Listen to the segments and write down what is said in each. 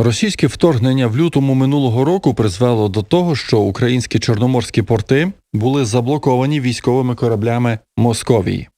Російське вторгнення в лютому минулого року призвело до того, що українські чорноморські порти були заблоковані військовими кораблями Московії.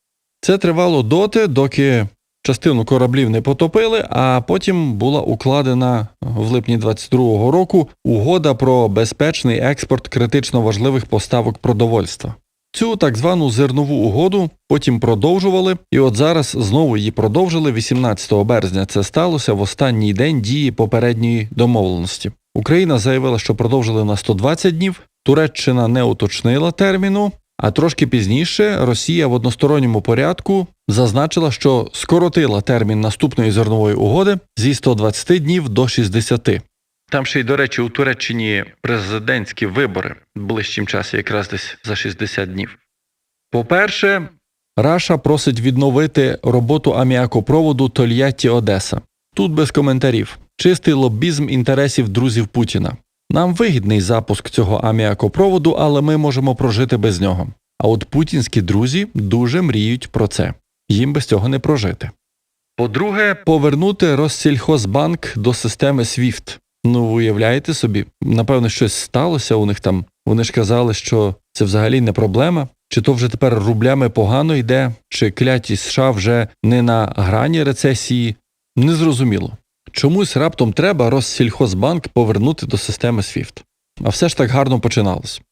Це тривало доти, доки частину кораблів не потопили, а потім була укладена в липні 22-го року угода про безпечний експорт критично важливих поставок продовольства. Цю так звану зернову угоду потім продовжували, і от зараз знову її продовжили 18 березня. Це сталося в останній день дії попередньої домовленості. Україна заявила, що продовжили на 120 днів. Туреччина не уточнила терміну. А трошки пізніше Росія в односторонньому порядку зазначила, що скоротила термін наступної зернової угоди зі 120 днів до 60. Там ще й, до речі, у Туреччині президентські вибори в ближчим часі, якраз десь за 60 днів. По-перше, Раша просить відновити роботу аміакопроводу Тольятті Одеса. Тут без коментарів. Чистий лобізм інтересів друзів Путіна. Нам вигідний запуск цього аміакопроводу, але ми можемо прожити без нього. А от путінські друзі дуже мріють про це. Їм без цього не прожити. По-друге, повернути Россільхозбанк до системи SWIFT. Ну, уявляєте собі, напевно, щось сталося у них там. Вони ж казали, що це взагалі не проблема. Чи то вже тепер рублями погано йде, чи кляті США вже не на грані рецесії, незрозуміло. Чомусь раптом треба Россільхозбанк повернути до системи SWIFT. А все ж так гарно починалось.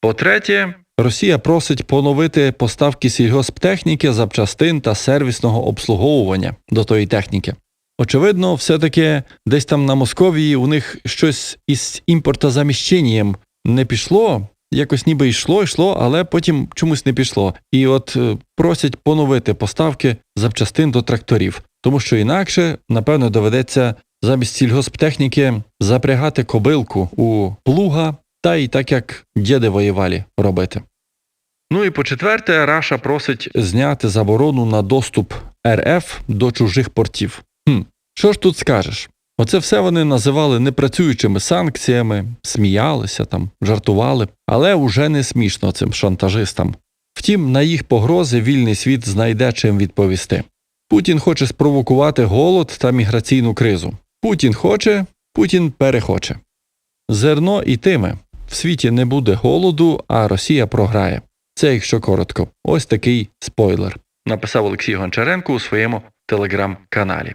По-третє, Росія просить поновити поставки сільгосптехніки, запчастин та сервісного обслуговування до тої техніки. Очевидно, все-таки десь там на Московії у них щось із імпортозаміщенням не пішло, якось ніби йшло, йшло, але потім чомусь не пішло. І от е, просять поновити поставки запчастин до тракторів, тому що інакше, напевно, доведеться замість сільгосптехніки запрягати кобилку у плуга та й так як діди воювали робити. Ну і по четверте, Раша просить зняти заборону на доступ РФ до чужих портів. Що ж тут скажеш? Оце все вони називали непрацюючими санкціями, сміялися там, жартували, але уже не смішно цим шантажистам. Втім, на їх погрози вільний світ знайде чим відповісти. Путін хоче спровокувати голод та міграційну кризу. Путін хоче, Путін перехоче. Зерно ітиме. В світі не буде голоду, а Росія програє. Це якщо коротко. Ось такий спойлер. Написав Олексій Гончаренко у своєму телеграм-каналі.